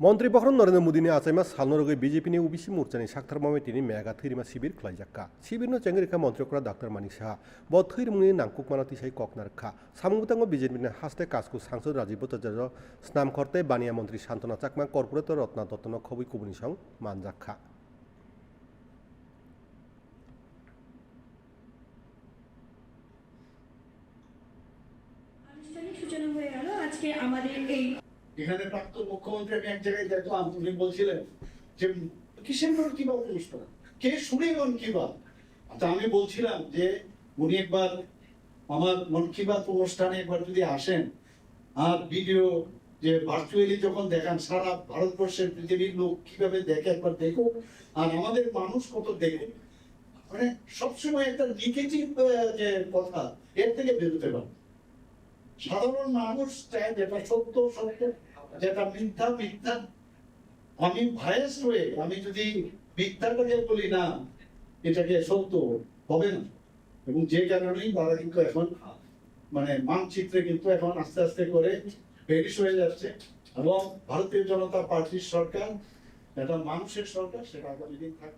मन्त्री बखरन नरेन्द्र मोदीनि आचाइमा सालनरगै बिजेपिनि उबिसि मोर्चानि साक्थार मामेटिनि मेगा थैरिमा शिबिर खलाइजाक्का शिबिरनो चेंगरिखा मन्त्रिकरा डाक्टर मानिक साहा ब थैरमुनि नांकुकमाना तिसाइ ककनारखा सामुंगतांग बिजेपिनि हास्ते कासकु सांसद राजीव भट्टाचार्य स्नाम खर्ते बानिया मन्त्री शान्तना चाकमा कर्पोरेटर रत्ना दत्तन खबै कुबुनि सं मानजाक्खा আনুষ্ঠানিক সূচনা হয়ে গেল আজকে আমাদের এই এখানে প্রাক্তন মুখ্যমন্ত্রী আমি এক জায়গায় দেখলাম উনি বলছিলেন যে কিসের মন কি বা অনুষ্ঠান কে শুনে মন কি বা আচ্ছা আমি বলছিলাম যে উনি একবার আমার মন কি বাত অনুষ্ঠানে একবার যদি আসেন, আর ভিডিও যে ভার্চুয়ালি যখন দেখান, সারা ভারতবর্ষের পৃথিবীর লোক কীভাবে দেখে একবার দেখো আর আমাদের মানুষ কত দেখে। মানে সবসময় একটা নেগেটিভ যে কথা, এর থেকে বেরোতে পারে। সাধারণ মানুষ চায় যেটা সত্য সত্য, যেটা মিথ্যা মিথ্যা। আমি ভাইস হয়ে, আমি যদি মিথ্যাটাকে বলি না, এটাকে সত্য হবে না। এবং যে কারণেই তারা কিন্তু এখন মানে মানচিত্রে কিন্তু এখন আস্তে আস্তে করে পেরিস হয়ে যাচ্ছে। এবং ভারতীয় জনতা পার্টির সরকার এটা মানুষের সরকার, সেটা আগামী থাকবে।